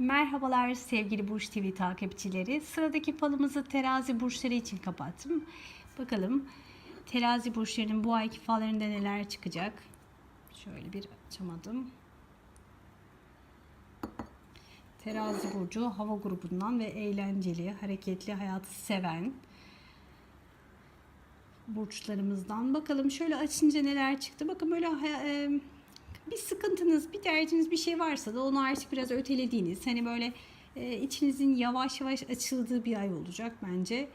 Merhabalar sevgili Burç TV takipçileri. Sıradaki falımızı terazi burçları için kapattım. Bakalım terazi burçlarının bu ayki fallarında neler çıkacak. Şöyle bir açamadım. Terazi burcu hava grubundan ve eğlenceli, hareketli hayatı seven burçlarımızdan. Bakalım şöyle açınca neler çıktı. Bakın böyle e, bir sıkıntınız, bir derdiniz bir şey varsa da onu artık biraz ötelediğiniz, hani böyle e, içinizin yavaş yavaş açıldığı bir ay olacak bence.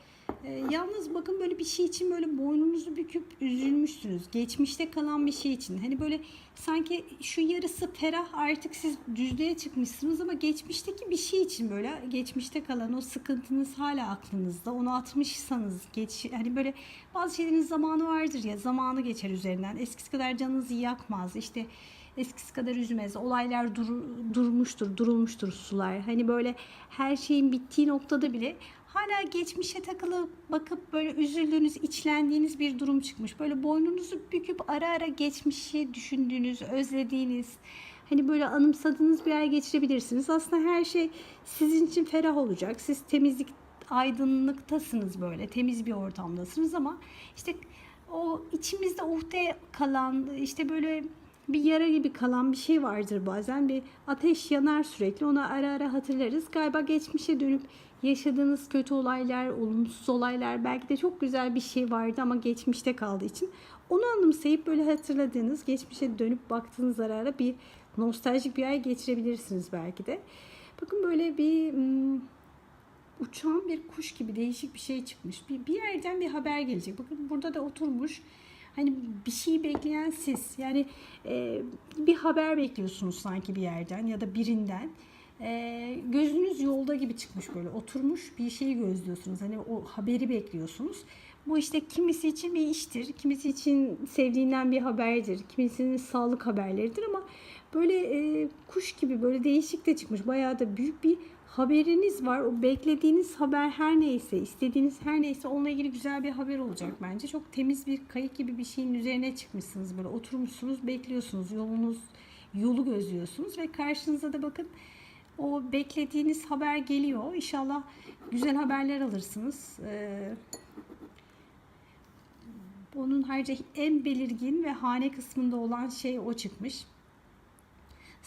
E, yalnız bakın böyle bir şey için böyle boynunuzu büküp üzülmüşsünüz. Geçmişte kalan bir şey için. Hani böyle sanki şu yarısı ferah artık siz düzlüğe çıkmışsınız ama geçmişteki bir şey için böyle geçmişte kalan o sıkıntınız hala aklınızda. Onu atmışsanız geç hani böyle bazı şeylerin zamanı vardır ya zamanı geçer üzerinden. Eskisi kadar canınızı yakmaz. İşte eskisi kadar üzmez. Olaylar dur, durmuştur, durulmuştur sular. Hani böyle her şeyin bittiği noktada bile hala geçmişe takılıp bakıp böyle üzüldüğünüz, içlendiğiniz bir durum çıkmış. Böyle boynunuzu büküp ara ara geçmişi düşündüğünüz, özlediğiniz, hani böyle anımsadığınız bir ay geçirebilirsiniz. Aslında her şey sizin için ferah olacak. Siz temizlik aydınlıktasınız böyle, temiz bir ortamdasınız ama işte o içimizde uhde kalan, işte böyle bir yara gibi kalan bir şey vardır bazen. Bir ateş yanar sürekli. Onu ara ara hatırlarız. Galiba geçmişe dönüp yaşadığınız kötü olaylar, olumsuz olaylar belki de çok güzel bir şey vardı ama geçmişte kaldığı için onu anımsayıp böyle hatırladığınız, geçmişe dönüp baktığınız ara ara bir nostaljik bir ay geçirebilirsiniz belki de. Bakın böyle bir uçan bir kuş gibi değişik bir şey çıkmış. Bir, bir yerden bir haber gelecek. Bakın burada da oturmuş. Hani bir şey bekleyen siz. Yani e, bir haber bekliyorsunuz sanki bir yerden ya da birinden. E, gözünüz yolda gibi çıkmış böyle oturmuş bir şeyi gözlüyorsunuz. Hani o haberi bekliyorsunuz. Bu işte kimisi için bir iştir, kimisi için sevdiğinden bir haberdir, kimisinin sağlık haberleridir ama böyle e, kuş gibi böyle değişik de çıkmış. Bayağı da büyük bir haberiniz var. O beklediğiniz haber her neyse, istediğiniz her neyse onunla ilgili güzel bir haber olacak bence. Çok temiz bir kayık gibi bir şeyin üzerine çıkmışsınız böyle oturmuşsunuz, bekliyorsunuz. Yolunuz yolu gözlüyorsunuz ve karşınıza da bakın o beklediğiniz haber geliyor. İnşallah güzel haberler alırsınız. Ee, onun haricinde en belirgin ve hane kısmında olan şey o çıkmış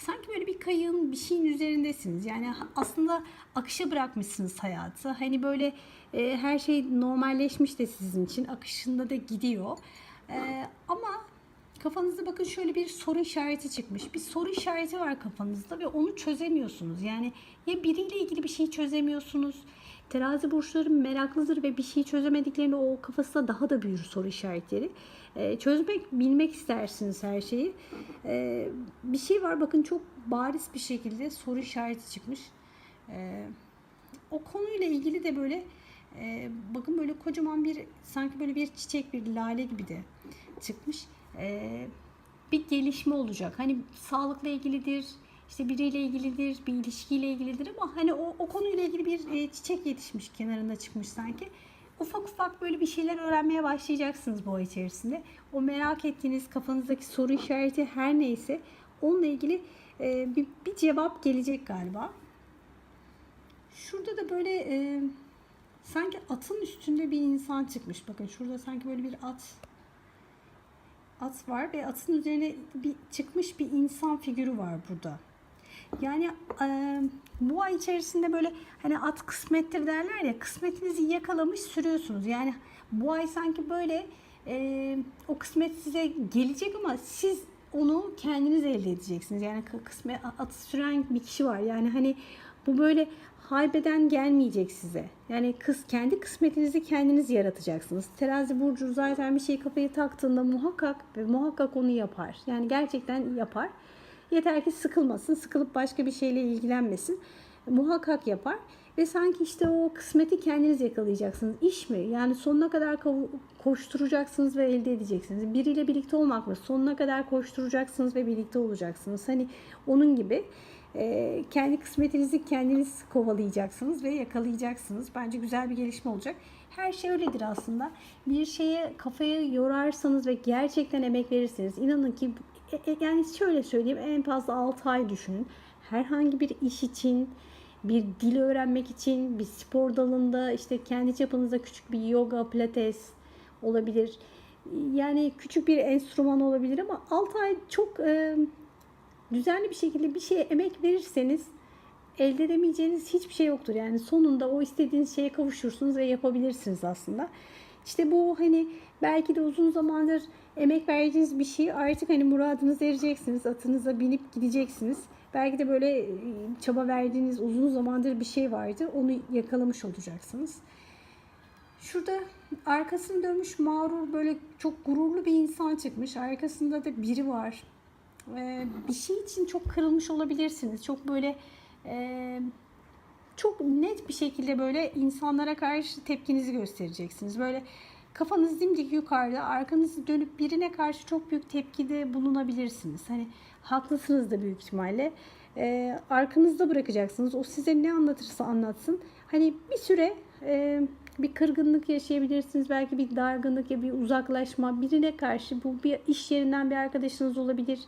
sanki böyle bir kayığın bir şeyin üzerindesiniz. Yani aslında akışa bırakmışsınız hayatı. Hani böyle e, her şey normalleşmiş de sizin için. Akışında da gidiyor. E, ama kafanızda bakın şöyle bir soru işareti çıkmış. Bir soru işareti var kafanızda ve onu çözemiyorsunuz. Yani ya biriyle ilgili bir şey çözemiyorsunuz. Terazi burçları meraklıdır ve bir şey çözemediklerinde o kafasında daha da büyür soru işaretleri. Ee, çözmek, bilmek istersiniz her şeyi. Ee, bir şey var bakın çok bariz bir şekilde soru işareti çıkmış. Ee, o konuyla ilgili de böyle e, bakın böyle kocaman bir sanki böyle bir çiçek bir lale gibi de çıkmış. bir gelişme olacak. Hani sağlıkla ilgilidir, işte biriyle ilgilidir, bir ilişkiyle ilgilidir ama hani o, o konuyla ilgili bir e, çiçek yetişmiş kenarında çıkmış sanki. Ufak ufak böyle bir şeyler öğrenmeye başlayacaksınız bu ay içerisinde. O merak ettiğiniz kafanızdaki soru işareti her neyse onunla ilgili e, bir, bir cevap gelecek galiba. Şurada da böyle e, sanki atın üstünde bir insan çıkmış. Bakın şurada sanki böyle bir at at var ve atın üzerine bir çıkmış bir insan figürü var burada. Yani e, bu ay içerisinde böyle hani at kısmettir derler ya kısmetinizi yakalamış sürüyorsunuz. Yani bu ay sanki böyle e, o kısmet size gelecek ama siz onu kendiniz elde edeceksiniz. Yani kısmet at süren bir kişi var. Yani hani bu böyle haybeden gelmeyecek size. Yani kız kendi kısmetinizi kendiniz yaratacaksınız. Terazi burcu zaten bir şey kafaya taktığında muhakkak ve muhakkak onu yapar. Yani gerçekten yapar. Yeter ki sıkılmasın, sıkılıp başka bir şeyle ilgilenmesin. Muhakkak yapar ve sanki işte o kısmeti kendiniz yakalayacaksınız. İş mi? Yani sonuna kadar koşturacaksınız ve elde edeceksiniz. Biriyle birlikte olmak mı? Sonuna kadar koşturacaksınız ve birlikte olacaksınız. Hani onun gibi e, kendi kısmetinizi kendiniz kovalayacaksınız ve yakalayacaksınız. Bence güzel bir gelişme olacak. Her şey öyledir aslında. Bir şeye kafayı yorarsanız ve gerçekten emek verirseniz inanın ki yani şöyle söyleyeyim en fazla 6 ay düşünün. herhangi bir iş için, bir dil öğrenmek için, bir spor dalında işte kendi çapınızda küçük bir yoga, pilates olabilir. Yani küçük bir enstrüman olabilir ama 6 ay çok e, düzenli bir şekilde bir şeye emek verirseniz elde edemeyeceğiniz hiçbir şey yoktur. Yani sonunda o istediğiniz şeye kavuşursunuz ve yapabilirsiniz aslında. İşte bu hani belki de uzun zamandır emek verdiğiniz bir şey artık hani muradınıza ereceksiniz. Atınıza binip gideceksiniz. Belki de böyle e, çaba verdiğiniz uzun zamandır bir şey vardı. Onu yakalamış olacaksınız. Şurada arkasını dönmüş mağrur böyle çok gururlu bir insan çıkmış. Arkasında da biri var. Ee, bir şey için çok kırılmış olabilirsiniz. Çok böyle e, çok net bir şekilde böyle insanlara karşı tepkinizi göstereceksiniz. Böyle kafanız dimdik yukarıda, arkanızı dönüp birine karşı çok büyük tepkide bulunabilirsiniz. Hani haklısınız da büyük ihtimalle. Ee, arkanızda bırakacaksınız. O size ne anlatırsa anlatsın. Hani bir süre e, bir kırgınlık yaşayabilirsiniz. Belki bir dargınlık ya bir uzaklaşma. Birine karşı bu bir iş yerinden bir arkadaşınız olabilir.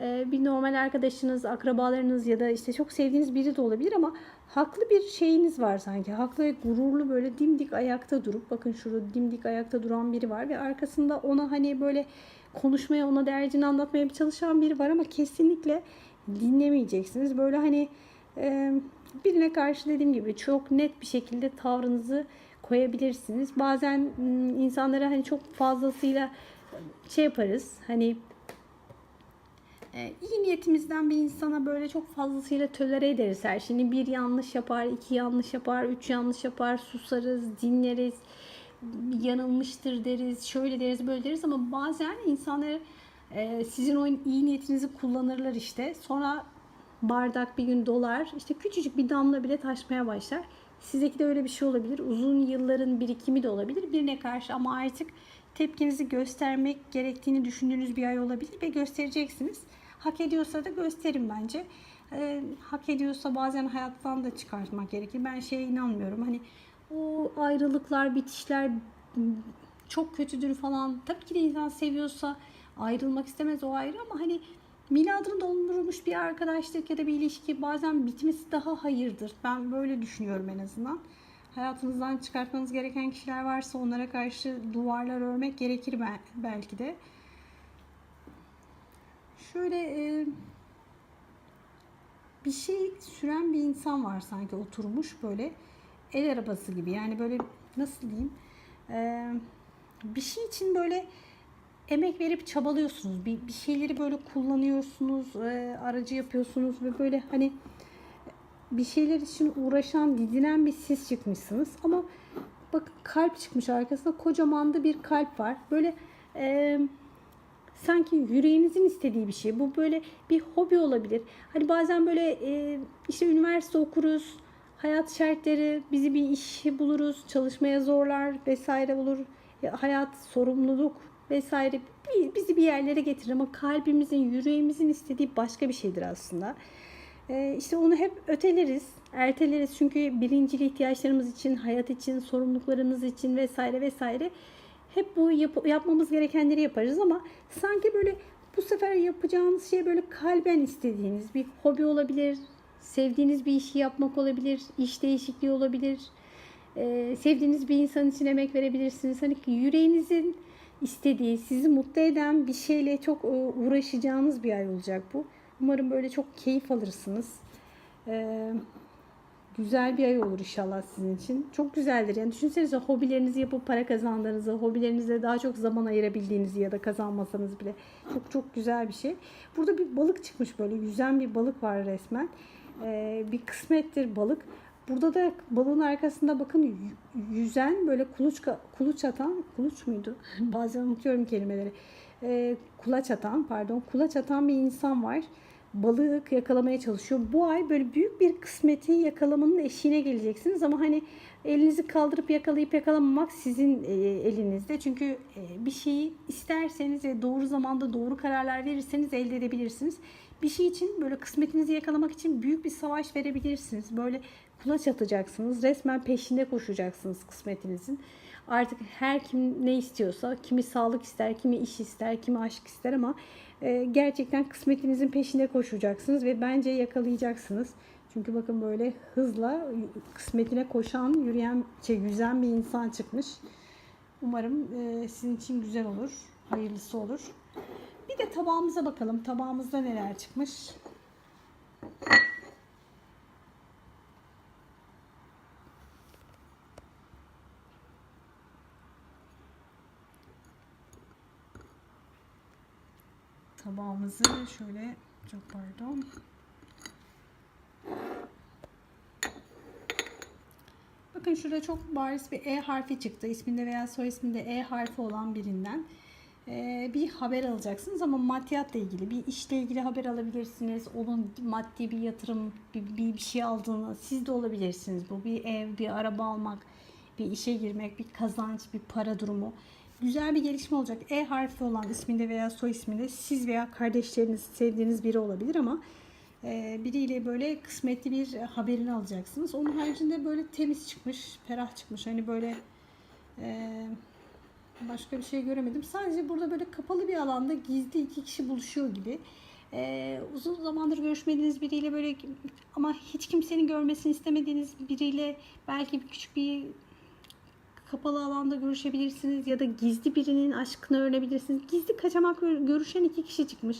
Ee, bir normal arkadaşınız, akrabalarınız ya da işte çok sevdiğiniz biri de olabilir ama haklı bir şeyiniz var sanki. Haklı ve gururlu böyle dimdik ayakta durup bakın şurada dimdik ayakta duran biri var ve arkasında ona hani böyle konuşmaya, ona derdini anlatmaya bir çalışan biri var ama kesinlikle dinlemeyeceksiniz. Böyle hani e, birine karşı dediğim gibi çok net bir şekilde tavrınızı koyabilirsiniz. Bazen ım, insanlara hani çok fazlasıyla şey yaparız. Hani iyi niyetimizden bir insana böyle çok fazlasıyla tölere ederiz her şeyini. Bir yanlış yapar, iki yanlış yapar, üç yanlış yapar, susarız, dinleriz, yanılmıştır deriz, şöyle deriz, böyle deriz ama bazen insanlar e, sizin o iyi niyetinizi kullanırlar işte. Sonra bardak bir gün dolar, işte küçücük bir damla bile taşmaya başlar. Sizdeki de öyle bir şey olabilir. Uzun yılların birikimi de olabilir birine karşı ama artık tepkinizi göstermek gerektiğini düşündüğünüz bir ay olabilir ve göstereceksiniz. Hak ediyorsa da gösterin bence. Ee, hak ediyorsa bazen hayattan da çıkartmak gerekir. Ben şeye inanmıyorum. Hani o ayrılıklar, bitişler çok kötüdür falan. Tabii ki de insan seviyorsa ayrılmak istemez o ayrı ama hani miladını doldurmuş bir arkadaşlık ya da bir ilişki bazen bitmesi daha hayırdır. Ben böyle düşünüyorum en azından. Hayatınızdan çıkartmanız gereken kişiler varsa onlara karşı duvarlar örmek gerekir bel- belki de. Şöyle e, bir şey süren bir insan var sanki oturmuş böyle el arabası gibi. Yani böyle nasıl diyeyim? E, bir şey için böyle emek verip çabalıyorsunuz. Bir, bir şeyleri böyle kullanıyorsunuz, e, aracı yapıyorsunuz ve böyle hani bir şeyler için uğraşan, didinen bir siz çıkmışsınız. Ama bakın kalp çıkmış arkasında kocaman da bir kalp var. Böyle e, sanki yüreğinizin istediği bir şey. Bu böyle bir hobi olabilir. Hani bazen böyle e, işte üniversite okuruz, hayat şartları bizi bir işi buluruz, çalışmaya zorlar vesaire olur. Ya, hayat, sorumluluk vesaire bi- bizi bir yerlere getirir ama kalbimizin, yüreğimizin istediği başka bir şeydir aslında. Ee, işte onu hep öteleriz, erteleriz çünkü birincil ihtiyaçlarımız için, hayat için, sorumluluklarımız için vesaire vesaire hep bu yap- yapmamız gerekenleri yaparız ama sanki böyle bu sefer yapacağınız şey böyle kalben istediğiniz bir hobi olabilir, sevdiğiniz bir işi yapmak olabilir, iş değişikliği olabilir, Ee, sevdiğiniz bir insan için emek verebilirsiniz. Hani yüreğinizin istediği, sizi mutlu eden bir şeyle çok uğraşacağınız bir ay olacak bu. Umarım böyle çok keyif alırsınız. Ee, güzel bir ay olur inşallah sizin için. Çok güzeldir. Yani düşünsenize hobilerinizi yapıp para kazandığınızı, hobilerinize daha çok zaman ayırabildiğinizi ya da kazanmasanız bile çok çok güzel bir şey. Burada bir balık çıkmış böyle yüzen bir balık var resmen. Ee, bir kısmettir balık. Burada da balığın arkasında bakın yüzen böyle kuluçka, kuluç atan, kuluç muydu? Bazen unutuyorum kelimeleri. Ee, kulaç atan pardon kulaç atan bir insan var. Balık yakalamaya çalışıyor. Bu ay böyle büyük bir kısmeti yakalamanın eşiğine geleceksiniz ama hani elinizi kaldırıp yakalayıp yakalamamak sizin e, elinizde. Çünkü e, bir şeyi isterseniz ve doğru zamanda doğru kararlar verirseniz elde edebilirsiniz. Bir şey için böyle kısmetinizi yakalamak için büyük bir savaş verebilirsiniz. Böyle kulaç atacaksınız. Resmen peşinde koşacaksınız kısmetinizin. Artık her kim ne istiyorsa, kimi sağlık ister, kimi iş ister, kimi aşk ister ama e, gerçekten kısmetinizin peşinde koşacaksınız ve bence yakalayacaksınız. Çünkü bakın böyle hızla kısmetine koşan, yürüyen, şey, yüzen bir insan çıkmış. Umarım e, sizin için güzel olur, hayırlısı olur. Bir de tabağımıza bakalım. Tabağımızda neler çıkmış? Tabağımızı şöyle çok pardon. Bakın şurada çok bariz bir E harfi çıktı. İsminde veya soy isminde E harfi olan birinden Ee, bir haber alacaksınız ama maddiyatla ilgili bir işle ilgili haber alabilirsiniz. Onun maddi bir yatırım, bir, bir şey aldığını siz de olabilirsiniz. Bu bir ev, bir araba almak, bir işe girmek, bir kazanç, bir para durumu. Güzel bir gelişme olacak. E harfi olan isminde veya soy isminde siz veya kardeşleriniz, sevdiğiniz biri olabilir ama e, biriyle böyle kısmetli bir haberini alacaksınız. Onun haricinde böyle temiz çıkmış, ferah çıkmış. Hani böyle e, başka bir şey göremedim. Sadece burada böyle kapalı bir alanda gizli iki kişi buluşuyor gibi. E, uzun zamandır görüşmediğiniz biriyle böyle ama hiç kimsenin görmesini istemediğiniz biriyle belki küçük bir kapalı alanda görüşebilirsiniz ya da gizli birinin aşkını öğrenebilirsiniz. Gizli kaçamak görüşen iki kişi çıkmış.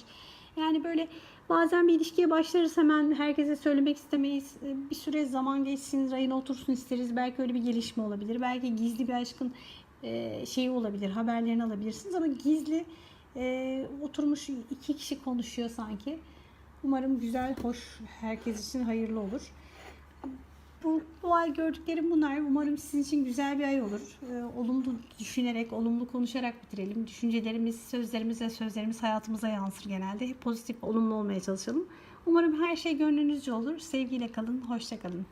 Yani böyle bazen bir ilişkiye başlarız hemen herkese söylemek istemeyiz. Bir süre zaman geçsin, rayına otursun isteriz. Belki öyle bir gelişme olabilir. Belki gizli bir aşkın e, şeyi olabilir, haberlerini alabilirsiniz ama gizli e, oturmuş iki kişi konuşuyor sanki. Umarım güzel, hoş, herkes için hayırlı olur. Bu, bu ay gördüklerim bunlar. Umarım sizin için güzel bir ay olur. Ee, olumlu düşünerek, olumlu konuşarak bitirelim. Düşüncelerimiz, sözlerimiz ve sözlerimiz hayatımıza yansır genelde. Hep pozitif, olumlu olmaya çalışalım. Umarım her şey gönlünüzce olur. Sevgiyle kalın, hoşça kalın.